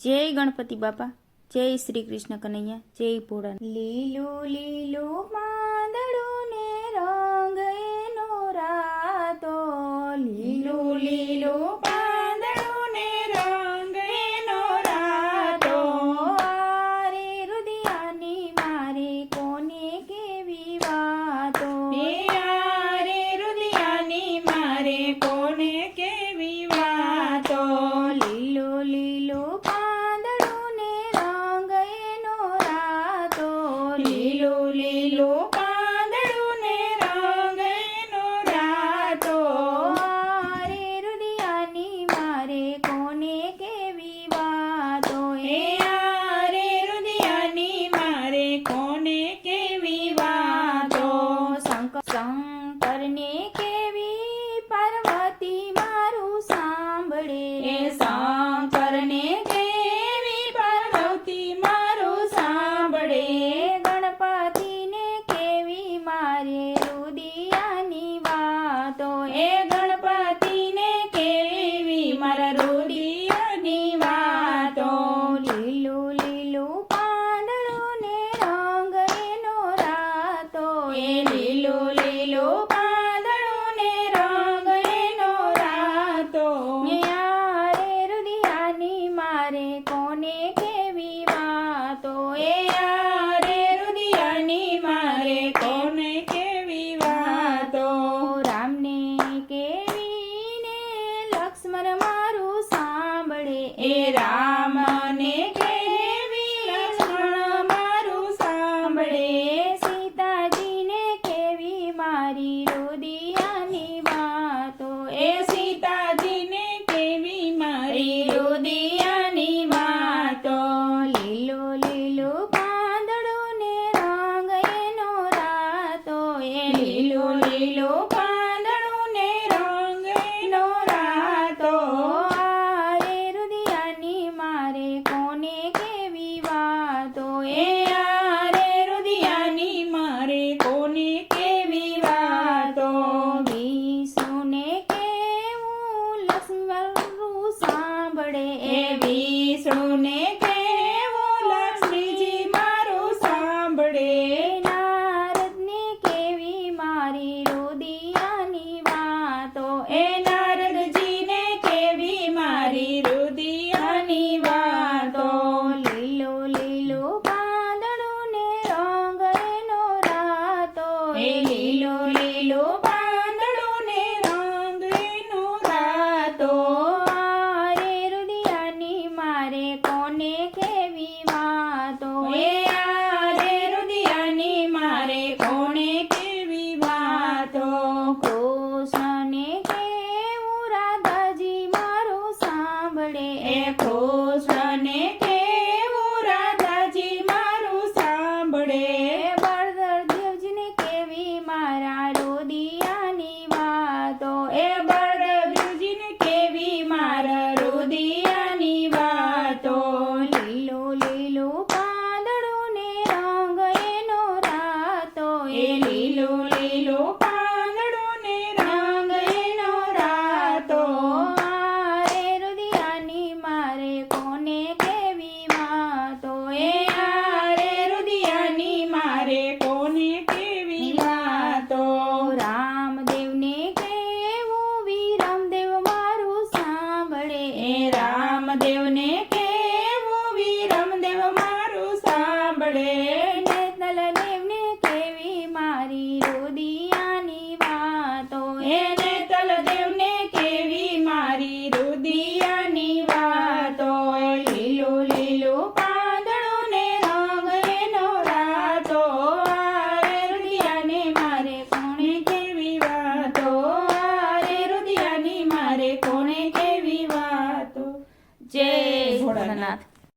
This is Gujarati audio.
જય ગણપતિ બાપા, જય શ્રી કૃષ્ણ કનૈયા, જય ભોળા લીલું લીલું માંદડો ને રંગ એનો રાતો લીલું લીલું પાંદડું ને રંગ એનો રાતો આરે રુદિયાની મારે કોને કેવી વાતો રે રુદિયાની મારે કોને કેવી વાતો લીલો લીલો પાંદડું ને રંગ એનો રાતો લીલો લીલો પાંદડું ને રંગ એનો રાતો આરે રુદિયાની મારે કોને કેવી વાતો એ આરે રુદિયાની મારે કોને કેવી વાતો શંકર શંકરને કેવી પાર્વતી મારું સાંભળે એ શંકરને કેવી પાર્વતી મારું સાંભળે ગણપતિને કેવી મારે રુદિયાની વાતો? એ ગણપતિને કેવી મારા રુદિયાની વાતો? લીલું લીલું પાંદડું ને રંગ એનો રાતો. એ લીલું લીલું કોને કેવી વાતો એ આરે રુદિયાની મારે કોને કેવી વાતો રામને કેવી ને લક્ષ્મણ મારું સાંભળે એ રામને કેવી લક્ષ્મણ મારું સાંભળે સીતાજીને કેવી મારી રુદિયાની એ સીતાજીને કેવી મારી? રુદિયાની વાતો લીલો લીલો પાંદડો ને રંગ એનો રાતો એ લીલો લીલો પાંદડો ને રંગ એનો રાતો. આરે રુદિયાની મારે કોને કેવી વાતો? એ આરે રુદિયાની મારે કોને કેવી વાતો વિષ્ણુને કેવું લક્ષ્મણ સાંભળે એ વિષ્ણુને é